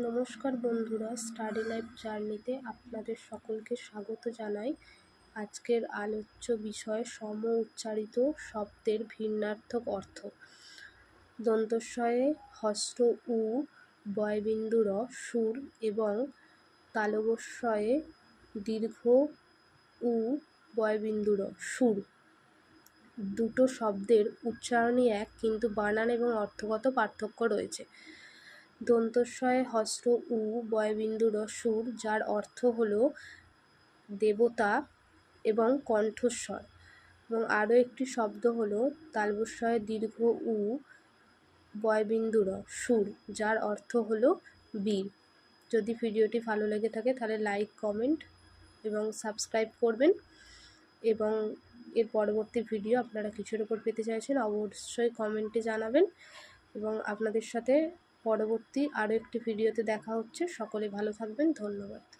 নমস্কার বন্ধুরা study life জার্নিতে আপনাদের সকলকে স্বাগত জানাই। আজকের আলোচ্য বিষয় সম উচ্চারিত শব্দের ভিন্নার্থক অর্থ। দন্তস্বয়ে হস্ত উ, বয়বিন্দু র, সুর এবং তালবস্বয়ে দীর্ঘ উ, বয়বিন্দু র, সুর। দুটো শব্দের উচ্চারণই এক, কিন্তু বানান এবং অর্থগত পার্থক্য রয়েছে। দন্তস্বয়ে হস্ত উ বয়বিন্দুর সুর, যার অর্থ হল দেবতা এবং কণ্ঠস্বর। এবং আরও একটি শব্দ হলো তালবস্বয়ে দীর্ঘ উ বয়বিন্দুর সুর, যার অর্থ হলো বীর। যদি ভিডিওটি ভালো লেগে থাকে, তাহলে লাইক, কমেন্ট এবং সাবস্ক্রাইব করবেন। এবং এর পরবর্তী ভিডিও আপনারা কিছুর ওপর পেতে চাইছেন, অবশ্যই কমেন্টে জানাবেন। এবং আপনাদের সাথে পরবর্তী আরও একটি ভিডিওতে দেখা হচ্ছে। সকলে ভালো থাকবেন। ধন্যবাদ।